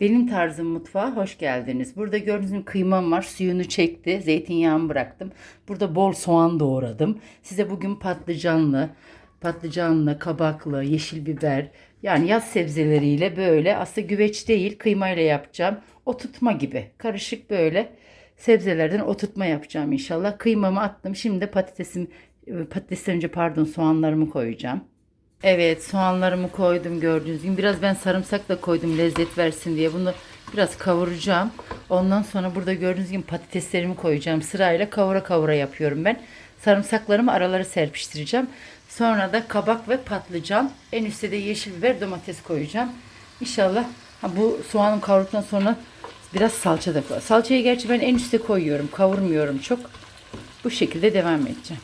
Benim tarzım mutfağa hoş geldiniz. Burada gördüğünüz kıymam var. Suyunu çekti. Zeytinyağımı bıraktım. Burada bol soğan doğradım. Size bugün patlıcanlı, patlıcanlı, kabaklı, yeşil biber yani yaz sebzeleriyle böyle aslında güveç değil kıymayla yapacağım. Oturtma gibi. Karışık böyle sebzelerden oturtma yapacağım inşallah. Kıymamı attım. Şimdi de patatesim patatesten önce pardon soğanlarımı koyacağım. Evet soğanlarımı koydum gördüğünüz gibi. Biraz ben sarımsak da koydum lezzet versin diye. Bunu biraz kavuracağım. Ondan sonra burada gördüğünüz gibi patateslerimi koyacağım. Sırayla kavura kavura yapıyorum ben. Sarımsaklarımı araları serpiştireceğim. Sonra da kabak ve patlıcan. En üstte de yeşil biber domates koyacağım. İnşallah ha, bu soğanın kavruktan sonra biraz salça da koy. Salçayı gerçi ben en üste koyuyorum. Kavurmuyorum çok. Bu şekilde devam edeceğim.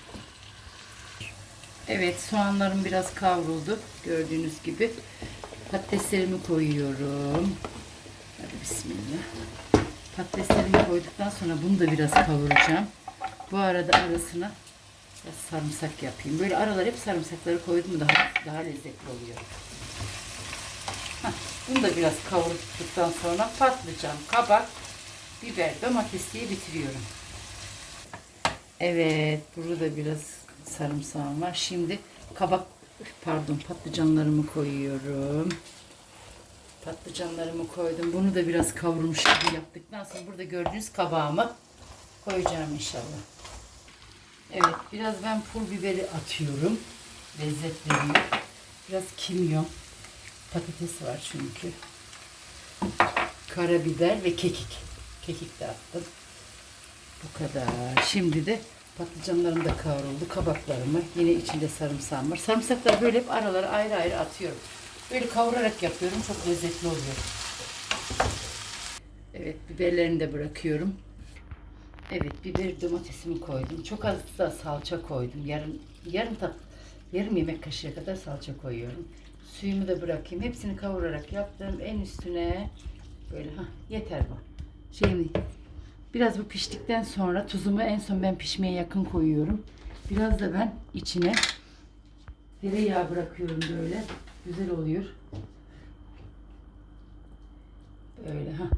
Evet soğanlarım biraz kavruldu. Gördüğünüz gibi. Patateslerimi koyuyorum. Hadi bismillah. Patateslerimi koyduktan sonra bunu da biraz kavuracağım. Bu arada arasına biraz sarımsak yapayım. Böyle aralar hep sarımsakları koydum daha daha lezzetli oluyor. Hah, bunu da biraz kavurduktan sonra patlıcan, kabak, biber, domates diye bitiriyorum. Evet, burada da biraz sarımsağım var. Şimdi kabak, pardon patlıcanlarımı koyuyorum. Patlıcanlarımı koydum. Bunu da biraz kavurmuş gibi yaptıktan sonra burada gördüğünüz kabağımı koyacağım inşallah. Evet, biraz ben pul biberi atıyorum. Lezzet veriyor. Biraz kimyon. Patates var çünkü. Karabiber ve kekik. Kekik de attım. Bu kadar. Şimdi de patlıcanlarım da kavruldu. Kabaklarımı. Yine içinde sarımsağım var. Sarımsakları böyle hep aralara ayrı ayrı atıyorum. Böyle kavurarak yapıyorum. Çok lezzetli oluyor. Evet biberlerini de bırakıyorum. Evet biber domatesimi koydum. Çok az da salça koydum. Yarım yarım tat yarım yemek kaşığı kadar salça koyuyorum. Suyumu da bırakayım. Hepsini kavurarak yaptım. En üstüne böyle ha yeter bu. Şimdi biraz bu piştikten sonra tuzumu en son ben pişmeye yakın koyuyorum. Biraz da ben içine tereyağı bırakıyorum böyle. Güzel oluyor. Böyle ha.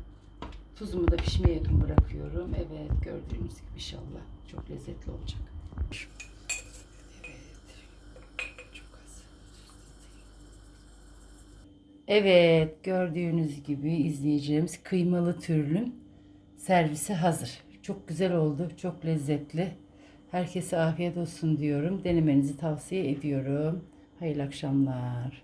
Tuzumu da pişmeye yakın bırakıyorum. Evet gördüğünüz gibi inşallah çok lezzetli olacak. Evet. Gördüğünüz gibi izleyeceğimiz kıymalı türlüm servise hazır. Çok güzel oldu. Çok lezzetli. Herkese afiyet olsun diyorum. Denemenizi tavsiye ediyorum. Hayırlı akşamlar.